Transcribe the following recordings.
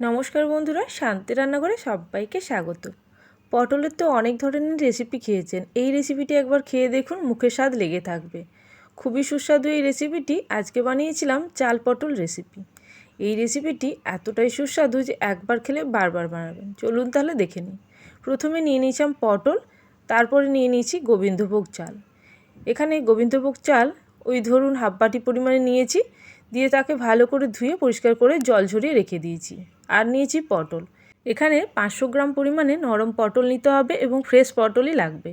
নমস্কার বন্ধুরা, শান্তি রান্নাঘরে সবাইকে স্বাগত। পটলের তো অনেক ধরনের রেসিপি খেয়েছেন। এই রেসিপিটি একবার খেয়ে দেখুন, মুখে স্বাদ লেগে থাকবে। খুবই সুস্বাদু এই রেসিপিটি আজকে বানিয়েছিলাম চাল পটল রেসিপি এই রেসিপিটি এতটাই সুস্বাদু যে একবার খেলে বারবার বানাবেন। চলুন তাহলে দেখে নিই। প্রথমে নিয়ে নিয়েছিলাম পটল, তারপরে নিয়ে নিয়েছি গোবিন্দভোগ চাল। এখানে গোবিন্দভোগ চাল ওই ধরুন হাফ বাটি পরিমাণে নিয়েছি, দিয়ে তাকে ভালো করে ধুয়ে পরিষ্কার করে জল ঝরিয়ে রেখে দিয়েছি। আর নিয়েছি পটল। এখানে পাঁচশো গ্রাম পরিমাণে নরম পটল নিতে হবে এবং ফ্রেশ পটলই লাগবে।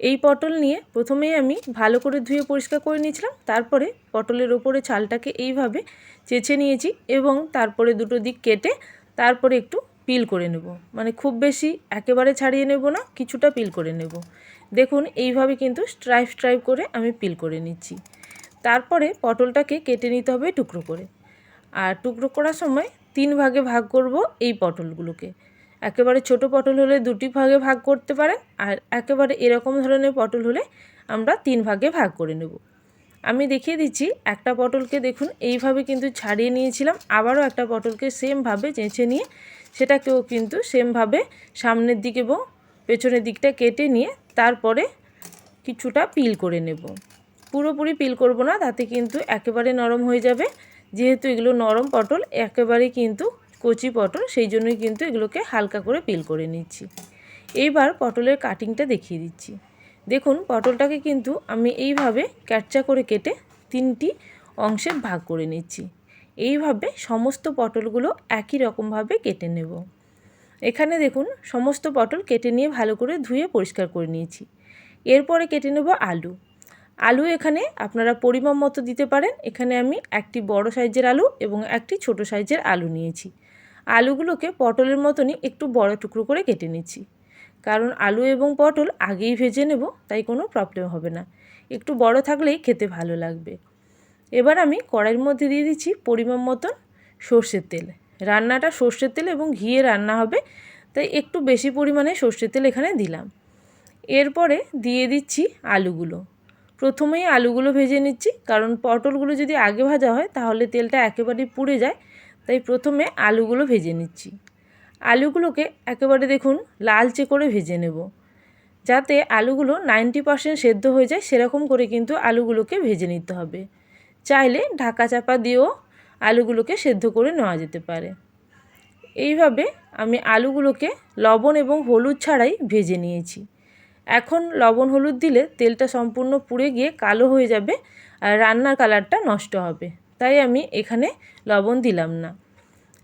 এই পটল নিয়ে প্রথমেই আমি ভালো করে ধুয়ে পরিষ্কার করে নিয়েছিলাম, তারপরে পটলের ওপরে ছালটাকে এইভাবে চেঁচে নিয়েছি এবং তারপরে দুটো দিক কেটে তারপরে একটু পিল করে নেব। মানে খুব বেশি একেবারে ছাড়িয়ে নেব না, কিছুটা পিল করে নেব। দেখুন, এইভাবে কিন্তু স্ট্রাইপ স্ট্রাইপ করে আমি পিল করে নিচ্ছি। তারপরে পটলটাকে কেটে নিতে হবে টুকরো করে। আর টুকরো করার সময় তিন ভাগে ভাগ করব এই পটলগুলোকে। একেবারে ছোট পটল হলে দুটি ভাগে ভাগ করতে পারে, আর একেবারে এরকম ধরনের পটল হলে আমরা তিন ভাগে ভাগ করে নেব। আমি দেখিয়ে দিচ্ছি, একটা পটলকে দেখুন, এইভাবে কিন্তু ছাড়িয়ে নিয়েছিলাম, আবারও একটা পটলকে সেমভাবে চেঁচে নিয়ে, সেটাকেও কিন্তু সেমভাবে সামনের দিকে এবং পেছনের দিকটা কেটে নিয়ে তারপরে কিছুটা পিল করে নেব। পুরোপুরি পিল করব না, তাতে কিন্তু একেবারে নরম হয়ে যাবে যেহেতু এগুলো নরম পটল, একেবারে কিন্তু কচি পটল, সেই জন্যই কিন্তু এগুলোকে হালকা করে পিল করে নিচ্ছি। এইবার পটলের কাটিংটা দেখিয়ে দিচ্ছি। দেখুন, পটলটাকে কিন্তু আমি এইভাবে ক্যাটচা করে কেটে তিনটি অংশে ভাগ করে নিচ্ছি। এইভাবে সমস্ত পটলগুলো একই রকমভাবে কেটে নেব। এখানে দেখুন, সমস্ত পটল কেটে নিয়ে ভালো করে ধুয়ে পরিষ্কার করে নিয়েছি। এরপরে কেটে নেব আলু। আলু এখানে আপনারা পরিমাণ মতো দিতে পারেন। এখানে আমি একটি বড় সাইজের আলু এবং একটি ছোট সাইজের আলু নিয়েছি। আলুগুলোকে পটলের মতনই একটু বড় টুকরো করে কেটে নিচ্ছি। কারণ আলু এবং পটল আগেই ভেজে নেব, তাই কোনো প্রবলেম হবে না। একটু বড় থাকলেই খেতে ভালো লাগবে। এবার আমি কড়াইয়ের মধ্যে দিয়ে দিচ্ছি পরিমাণ মতন সর্ষের তেল। রান্নাটা সর্ষের তেল এবং ঘিয়ে রান্না হবে, তাই একটু বেশি পরিমাণে সর্ষের তেল এখানে দিলাম। এরপরে দিয়ে দিচ্ছি আলুগুলো। প্রথমেই আলুগুলো ভেজে নিচ্ছি, কারণ পটলগুলো যদি আগে ভাজা হয় তাহলে তেলটা একেবারেই পুড়ে যায়, তাই প্রথমে আলুগুলো ভেজে নিচ্ছি। আলুগুলোকে একেবারে দেখুন লালচে করে ভেজে নেব, যাতে আলুগুলো নাইনটি পারসেন্ট সেদ্ধ হয়ে যায়, সেরকম করে কিন্তু আলুগুলোকে ভেজে নিতে হবে। চাইলে ঢাকা চাপা দিয়েও আলুগুলোকে সেদ্ধ করে নেওয়া যেতে পারে। এইভাবে আমি আলুগুলোকে লবণ এবং হলুদ ছাড়াই ভেজে নিয়েছি। এখন লবণ হলুদ দিলে তেলটা সম্পূর্ণ পুড়ে গিয়ে কালো হয়ে যাবে আর রান্নার কালারটা নষ্ট হবে। তাই আমি এখানে লবণ দিলাম না।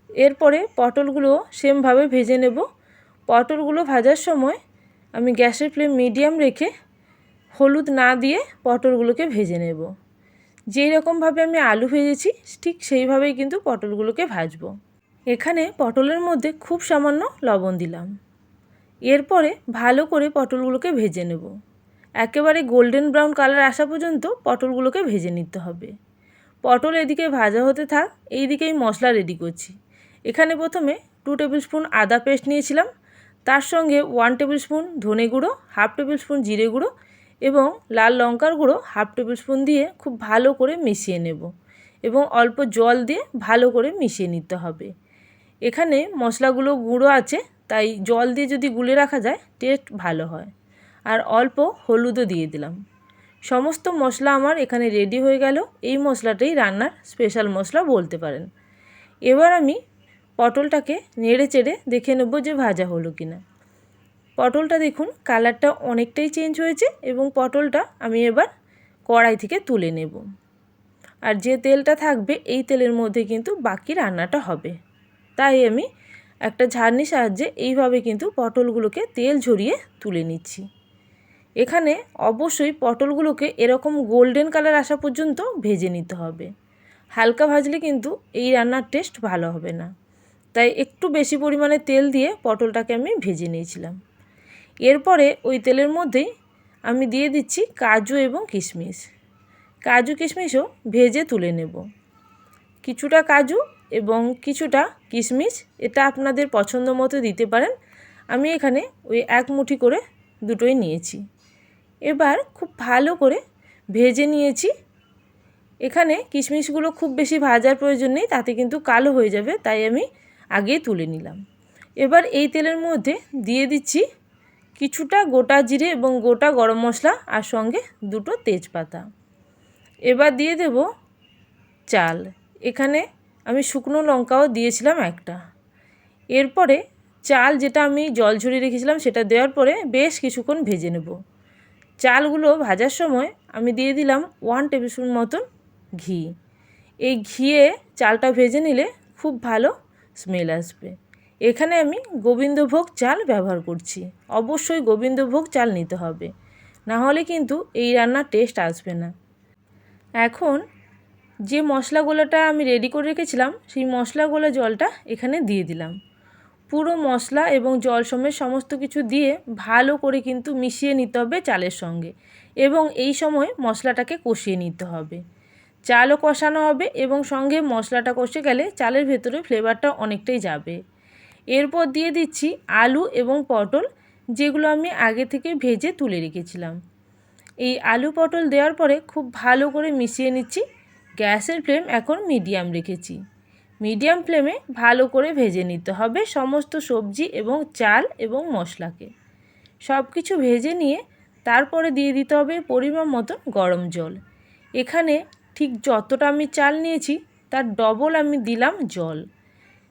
এরপরে পটলগুলো সেমভাবে ভেজে নেব। পটলগুলো ভাজার সময় আমি গ্যাসের ফ্লেম মিডিয়াম রেখে হলুদ না দিয়ে পটলগুলোকে ভেজে নেব। যেই রকমভাবে আমি আলু ভেজেছি, ঠিক সেইভাবেই কিন্তু পটলগুলোকে ভাজবো। এখানে পটলের মধ্যে খুব সামান্য লবণ দিলাম। এরপরে ভালো করে পটলগুলোকে ভেজে নেব। একেবারে গোল্ডেন ব্রাউন কালার আসা পর্যন্ত পটলগুলোকে ভেজে নিতে হবে। পটল এদিকে ভাজা হতে থাক এই দিকেই মশলা রেডি করছি। এখানে প্রথমে টু টেবিল স্পুন আদা পেস্ট নিয়েছিলাম, তার সঙ্গে ওয়ান টেবিল স্পুন ধনে গুঁড়ো হাফ টেবিল স্পুন জিরে গুঁড়ো এবং লাল লঙ্কার গুঁড়ো হাফ টেবিল স্পুন দিয়ে খুব ভালো করে মিশিয়ে নেব এবং অল্প জল দিয়ে ভালো করে মিশিয়ে নিতে হবে। এখানে মশলাগুলো গুঁড়ো আছে তাই জল দিয়ে যদি গুলে রাখা যায় টেস্ট ভালো হয়। আর অল্প হলুদও দিয়ে দিলাম। সমস্ত মশলা আমার এখানে রেডি হয়ে গেল। এই মশলাটাই রান্নার স্পেশাল মশলা বলতে পারেন। এবার আমি পটলটাকে নেড়ে চেড়ে দেখে নেব যে ভাজা হলো কি না পটলটা দেখুন কালারটা অনেকটাই চেঞ্জ হয়েছে এবং পটলটা আমি এবার কড়াই থেকে তুলে নেব। আর যে তেলটা থাকবে, এই তেলের মধ্যে কিন্তু বাকি রান্নাটা হবে। তাই আমি একটা ঝাড়নি সাহায্যে এইভাবে কিন্তু পটলগুলোকে তেল ঝরিয়ে তুলে নিচ্ছি। এখানে অবশ্যই পটলগুলোকে এরকম গোল্ডেন কালার আসা পর্যন্ত ভেজে নিতে হবে। হালকা ভাজলে কিন্তু এই রান্নার টেস্ট ভালো হবে না। তাই একটু বেশি পরিমাণে তেল দিয়ে পটলটাকে আমি ভেজে নিয়েছিলাম। এরপরে ওই তেলের মধ্যেই আমি দিয়ে দিচ্ছি কাজু এবং কিশমিশ। কাজু, কিশমিশও ভেজে তুলে নেব। কিছুটা কাজু এবং কিছুটা কিশমিশ এটা আপনাদের পছন্দ মতো দিতে পারেন। আমি এখানে ওই এক মুঠি করে দুটোই নিয়েছি। এবার খুব ভালো করে ভেজে নিয়েছি। এখানে কিশমিশগুলো খুব বেশি ভাজার প্রয়োজন নেই, তাতে কিন্তু কালো হয়ে যাবে, তাই আমি আগে তুলে নিলাম। এবার এই তেলের মধ্যে দিয়ে দিচ্ছি কিছুটা গোটা জিরে এবং গোটা গরম মশলা আর সঙ্গে দুটো তেজপাতা। এবার দিয়ে দেব চাল। এখানে আমি শুকনো লঙ্কাও দিয়েছিলাম একটা। এরপরে চাল যেটা আমি জল ঝরিয়ে রেখেছিলাম সেটা দেওয়ার পরে বেশ কিছুক্ষণ ভেজে নেব। চালগুলো ভাজার সময় আমি দিয়ে দিলাম ওয়ান টেবিল স্পুন মতন ঘি। এই ঘিয়ে চালটা ভেজে নিলে খুব ভালো স্মেল আসবে। এখানে আমি গোবিন্দভোগ চাল ব্যবহার করছি। অবশ্যই গোবিন্দভোগ চাল নিতে হবে। না হলে কিন্তু এই রান্নার টেস্ট আসবে না। এখন যে মশলাগুলোটা আমি রেডি করে রেখেছিলাম, সেই মশলাগুলো জলটা এখানে দিয়ে দিলাম। পুরো মশলা এবং জল সমেত সমস্ত কিছু দিয়ে ভালো করে কিন্তু মিশিয়ে নিতে হবে চালের সঙ্গে এবং এই সময় মশলাটাকে কষিয়ে নিতে হবে। চালও কষানো হবে এবং সঙ্গে মশলাটা কষে গেলে চালের ভেতরে ফ্লেভারটা অনেকটাই যাবে। এরপর দিয়ে দিচ্ছি আলু এবং পটল, যেগুলো আমি আগে থেকে ভেজে তুলে রেখেছিলাম। এই আলু পটল দেওয়ার পরে খুব ভালো করে মিশিয়ে নিচ্ছি গ্যাসের ফ্লেম এখন মিডিয়াম রেখেছি। মিডিয়াম ফ্লেমে ভালো করে ভেজে নিতে হবে সমস্ত সবজি এবং চাল এবং মশলাকে। সব কিছু ভেজে নিয়ে তারপরে দিয়ে দিতে হবে পরিমাণ মতো গরম জল। এখানে ঠিক যতটা আমি চাল নিয়েছি, তার ডবল আমি দিলাম জল।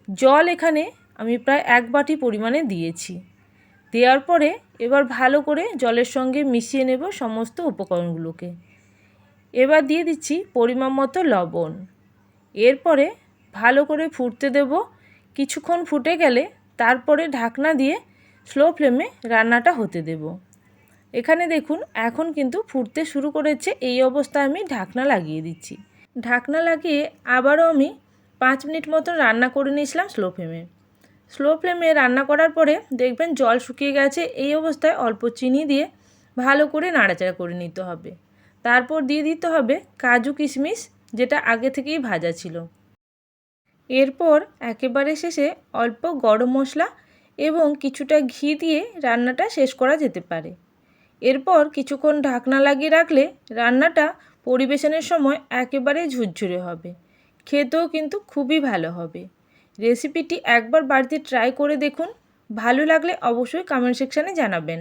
জল এখানে আমি প্রায় এক বাটি পরিমাণে দিয়েছি। দেওয়ার পরে এবার ভালো করে জলের সঙ্গে মিশিয়ে নেব সমস্ত উপকরণগুলোকে। এবার দিয়ে দিচ্ছি পরিমাণ মতো লবণ। এরপরে ভালো করে ফুটতে দেব। কিছুক্ষণ ফুটে গেলে তারপরে ঢাকনা দিয়ে স্লো ফ্লেমে রান্নাটা হতে দেব। এখানে দেখুন, এখন কিন্তু ফুটতে শুরু করেছে। এই অবস্থায় আমি ঢাকনা লাগিয়ে দিচ্ছি। ঢাকনা লাগিয়ে আবারও আমি পাঁচ মিনিট মতন রান্না করে নিয়েছিলাম স্লো ফ্লেমে স্লো ফ্লেমে রান্না করার পরে দেখবেন জল শুকিয়ে গেছে। এই অবস্থায় অল্প চিনি দিয়ে ভালো করে নাড়াচাড়া করে নিতে হবে। তারপর দিয়ে দিতে হবে কাজু কিশমিশ, যেটা আগে থেকেই ভাজা ছিল। এরপর একেবারে শেষে অল্প গরম মশলা এবং কিছুটা ঘি দিয়ে রান্নাটা শেষ করা যেতে পারে। এরপর কিছুক্ষণ ঢাকনা লাগিয়ে রাখলে রান্নাটা পরিবেশনের সময় একেবারে ঝুরঝুরে হবে। খেতেও কিন্তু খুবই ভালো হবে। রেসিপিটি একবার বাড়িতে ট্রাই করে দেখুন। ভালো লাগলে অবশ্যই কমেন্ট সেকশানে জানাবেন।